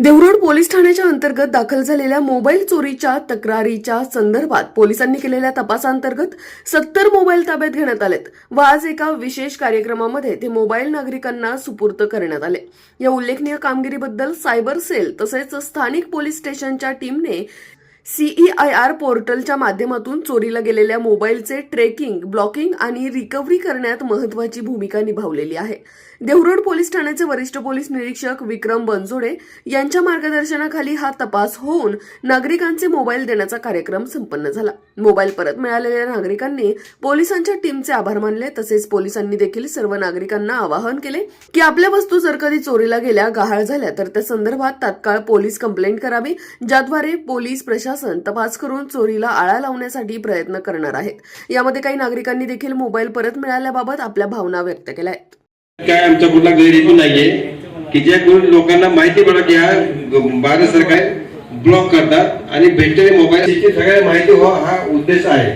देवरोड police ठाण्याच्या अंतर्गत दाखल झालेल्या मोबाईल चोरीच्या तक्रारीच्या संदर्भात पोलिसांनी केलेल्या तपासांतर्गत सत्तर मोबाईल ताब्यात घेण्यात आलेत व आज एका विशेष कार्यक्रमामध्ये ते मोबाईल नागरिकांना सुपूर्त करण्यात आले. या उल्लेखनीय कामगिरीबद्दल सायबर सेल तसेच स्थानिक पोलीस स्टेशनच्या टीमने सीईआयआर पोर्टलच्या माध्यमातून चोरीला गेलेल्या मोबाईलचे ट्रेकिंग ब्लॉकिंग आणि रिकव्हरी करण्यात महत्वाची भूमिका निभावलेली आहे. देवरोड पोलीस ठाण्याचे वरिष्ठ पोलीस निरीक्षक विक्रम बनजोडे यांच्या मार्गदर्शनाखाली हा तपास होऊन नागरिकांचे मोबाईल देण्याचा कार्यक्रम संपन्न झाला. मोबाईल परत मिळालेल्या नागरिकांनी पोलिसांच्या टीमचे आभार मानले. तसेच पोलिसांनी देखील सर्व नागरिकांना आवाहन केले की आपल्या वस्तू जर कधी चोरीला गेल्या गहाळ झाल्या तर त्या संदर्भात तात्काळ पोलीस कंप्लेंट करावी ज्याद्वारे पोलीस प्रशासन तपास करून चोरीला आळा लावण्यासाठी प्रयत्न करणार आहेत. यामध्ये काही नागरिकांनी देखील मोबाईल परत मिळाल्याबाबत आपल्या भावना व्यक्त केल्या आहेत. काय आमचा कुठला गैरहेतू नाहीये. की ज्या कोणी लोकांना माहिती पडत की हा भारत सरकार ब्लॉक करतात आणि भेटलेले मोबाईल सगळ्या माहिती व्हा हा उद्देश आहे.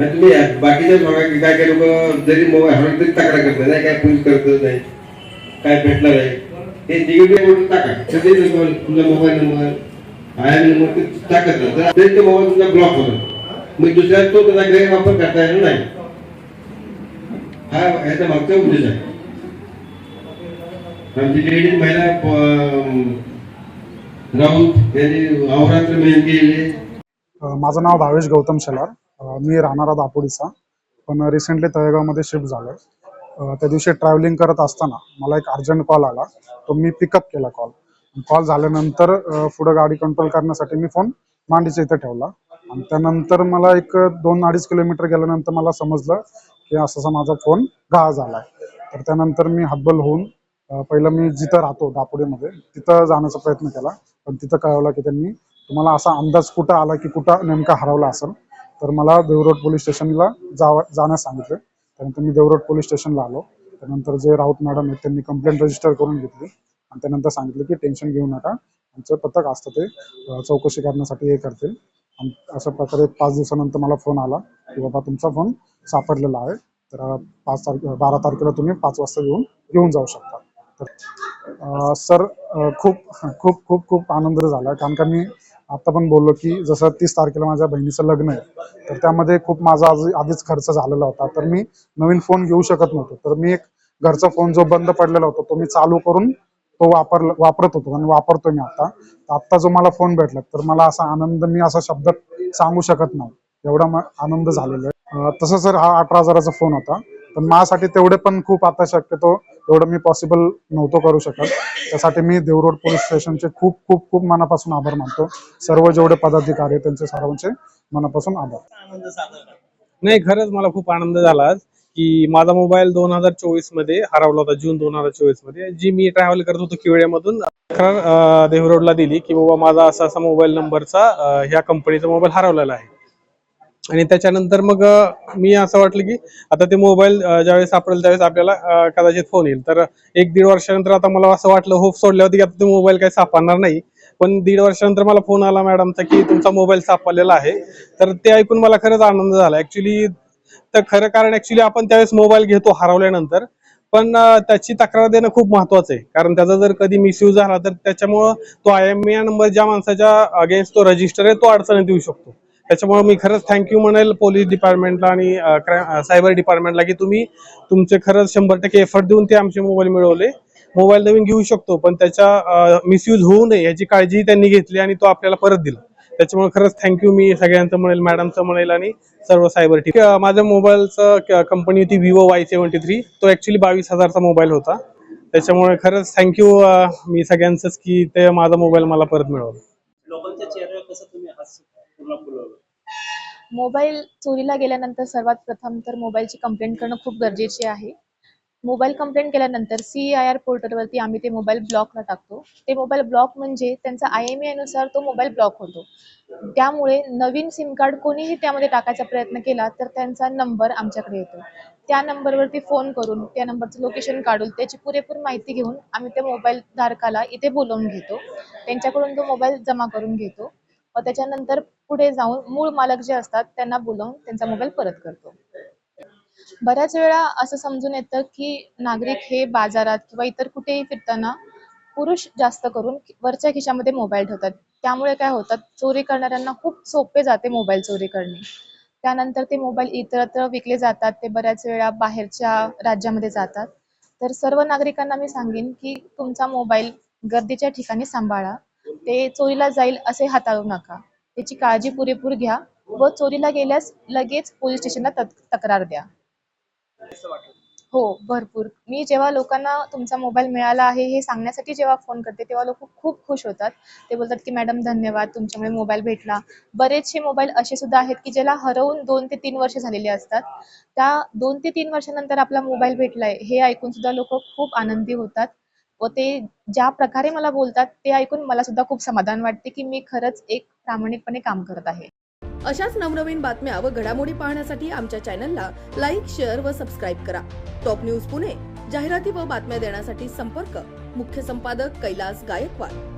तुम्ही बाकीच्या काय काय लोक जरी मोबाईल तरी तक्रार करतात नाही काय पोलीस करत नाही काय भेटणार आहे. हे निगेटिव्ह म्हणून टाका. सगळे तुमचा mobile number I M number ते टाकत नाही तरी ते मोबाईल तुमचा ब्लॉक होतो. मग दुसऱ्या तो त्याचा गैरवापर करता येणार नाही. हा याचा मागचा उद्देश आहे. आमची लेडीज महिला राऊत यांनी अहोरात्र मेहनत केलेली माझं नाव भावेश गौतम शेलार. मी राहणारा दापोडीचा पण रिसेंटली तळेगावमध्ये शिफ्ट झालोय. त्या दिवशी ट्रॅव्हलिंग करत असताना मला एक अर्जंट कॉल आला. तो मी पिकअप केला कॉल कॉल झाल्यानंतर पुढं गाडी कंट्रोल करण्यासाठी मी फोन मांडीच्या इथे ठेवला. आणि त्यानंतर मला एक दोन अडीच किलोमीटर गेल्यानंतर मला समजलं की असं असा माझा फोन गहाळ झालाय. तर त्यानंतर मी हतबल होऊन पहिलं मी जिथं राहतो दापोडीमध्ये तिथं जाण्याचा प्रयत्न केला. पण तिथं कळवलं की त्यांनी तुम्हाला असा अंदाज कुठं आला की कुठं नेमका हरवला असेल. तर मला देवरोड पोलीस स्टेशनला जावं जाण्यास सांगितलं. त्यानंतर मी देवरोड पोलीस स्टेशनला आलो. त्यानंतर जे राऊत मॅडम आहेत त्यांनी कंप्लेंट रजिस्टर करून घेतली. आणि त्यानंतर सांगितलं की टेन्शन घेऊ नका. आमचं पथक असतं ते चौकशी करण्यासाठी हे करतील. आणि अशा प्रकारे पाच दिवसानंतर मला फोन आला की बाबा तुमचा फोन सापडलेला आहे. तर पाच तारखे बारा तारखेला तुम्ही पाच वाजता येऊन घेऊन जाऊ शकता. तर सर खूप खूप खूप खूप आनंद झाला. कारण का मी आता पण बोललो की जसं तीस तारखेला माझ्या बहिणीचं लग्न आहे तर त्यामध्ये खूप माझा आधी- आधीच खर्च झालेला होता. तर मी नवीन फोन घेऊ शकत नव्हतो. तर मी एक घरचा फोन जो बंद पडलेला होता तो मी चालू करून तो वापर वापरत होतो आणि वापरतोय मी आता. तर आता जो मला फोन भेटला तर मला असा आनंद मी असा शब्दात सांगू शकत नाही. एवढा आनंद झालेला आहे. तसं सर हा अठरा हजाराचा फोन होता. पण माझ्यासाठी तेवढे पण खूप आता शक्यतो एवढं मी पॉसिबल नव्हतो करू शकत. त्यासाठी मी देवरोड पोलीस स्टेशनचे खूप खूप खूप मनापासून आभार मानतो. सर्व जेवढे पदाधिकारी त्यांचे सर्वांचे मनापासून आभार. नाही खरंच मला खूप आनंद झाला की माझा मोबाईल दोन हजार चोवीसमध्ये हरवला होता जून दोन हजार चोवीसमध्ये जी मी ट्रॅव्हल करत होतो किवळ्यामधून तक्रार अं, देहरोडला दिली की बाबा माझा असा असा मोबाईल नंबरचा ह्या कंपनीचा मोबाईल हरवलेला आहे. आणि त्याच्यानंतर मग मी असं वाटलं की आता ते मोबाईल ज्यावेळेस सापडेल त्यावेळेस आपल्याला कदाचित फोन येईल. तर एक दीड वर्षानंतर आता मला असं वाटलं होप सोडल्यावरती की आता ते मोबाईल काही सापडणार नाही. पण दीड वर्षानंतर मला फोन आला मॅडमचा की तुमचा मोबाईल सापडलेला आहे. तर ते ऐकून मला खरंच आनंद झाला. ऍक्च्युली तर खरं कारण ऍक्च्युली आपण त्यावेळेस मोबाईल घेतो हरवल्यानंतर. पण त्याची तक्रार देणं खूप महत्वाचं आहे. कारण त्याचा जर कधी मिसयूज झाला तर त्याच्यामुळं तो आय एम ए नंबर ज्या माणसाच्या अगेन्स्ट तो रजिस्टर आहे तो अडचणीत येऊ शकतो. त्याच्यामुळे मी खरंच थँक्यू म्हणेल पोलीस डिपार्टमेंटला आणि सायबर डिपार्टमेंटला की तुम्ही तुमचे खरंच शंभर टक्के एफर्ट देऊन ते आमचे मोबाईल मिळवले. मोबाईल नवीन घेऊ शकतो पण त्याचा मिसयूज होऊ नये याची काळजी त्यांनी घेतली आणि तो आपल्याला परत दिला. त्याच्यामुळे खरंच थँक्यू मी सगळ्यांचं म्हणेल मॅडमचं म्हणेल आणि सर्व सायबर ठीक माझ्या मोबाईलचं कंपनी होती विवो वाय सेव्हन्टी थ्री तो ऍक्च्युली बावीस हजारचा मोबाईल होता. त्याच्यामुळे खरंच थँक्यू मी सगळ्यांचंच की ते माझा मोबाईल मला परत मिळवला. मोबाईल चोरीला गेल्यानंतर सर्वात प्रथम तर मोबाईलची कंप्लेंट करणं खूप गरजेचे आहे. मोबाईल कंप्लेंट केल्यानंतर सी आय आर पोर्टलवरती आम्ही ते मोबाईल ब्लॉकला टाकतो. ते मोबाईल ब्लॉक म्हणजे त्यांचा आय एमनुसार तो मोबाईल ब्लॉक होतो. त्यामुळे नवीन सिम कार्ड कोणीही त्यामध्ये टाकायचा प्रयत्न केला तर त्यांचा नंबर आमच्याकडे येतो. त्या नंबरवरती फोन करून त्या नंबरचं लोकेशन काढून त्याची पुरेपूर माहिती घेऊन आम्ही त्या मोबाईल धारकाला इथे बोलवून घेतो. त्यांच्याकडून तो मोबाईल जमा करून घेतो. व त्याच्यानंतर पुढे जाऊन मूळ मालक जे असतात त्यांना बोलावून त्यांचा मोबाईल परत करतो. बऱ्याच वेळा असं समजून येतं की नागरिक हे बाजारात किंवा इतर कुठेही फिरताना पुरुष जास्त करून वरच्या खिशामध्ये मोबाईल ठेवतात. त्यामुळे काय होतात चोरी करणाऱ्यांना खूप सोपे जाते मोबाईल चोरी करणे. त्यानंतर ते मोबाईल इतरत्र विकले जातात ते बऱ्याच वेळा बाहेरच्या राज्यामध्ये जातात. तर सर्व नागरिकांना मी सांगेन की तुमचा मोबाईल गर्दीच्या ठिकाणी सांभाळा. ते चोरीला जाईल असे हाताळू नका. त्याची काळजी पुरेपूर घ्या व चोरीला गेल्यास लगेच पोलीस स्टेशनला तक्रार द्या. हो भरपूर. मी जेव्हा लोकांना तुमचा मोबाईल मिळाला आहे हे सांगण्यासाठी जेव्हा फोन करते तेव्हा लोक खूप खुश होतात. ते बोलतात की मॅडम धन्यवाद तुमच्यामुळे मोबाईल भेटला. बरेचसे मोबाईल असे सुद्धा आहेत की ज्याला हरवून दोन ते तीन वर्ष झालेली असतात. त्या दोन ते तीन वर्षानंतर आपला मोबाईल भेटलाय हे ऐकून सुद्धा लोक खूप आनंदी होतात. व ते ज्या प्रकारे मला बोलतात ते ऐकून मला सुद्धा खूप समाधान वाटते की मी खरंच एक प्रामाणिकपणे काम करत आहे. अशाच नवनवीन बातम्या व घडामोडी पाहण्यासाठी आमच्या चॅनलला लाईक शेअर व सबस्क्राईब करा. टॉप न्यूज पुणे जाहिराती व बातम्या देण्यासाठी संपर्क. मुख्य संपादक कैलास गायकवाड.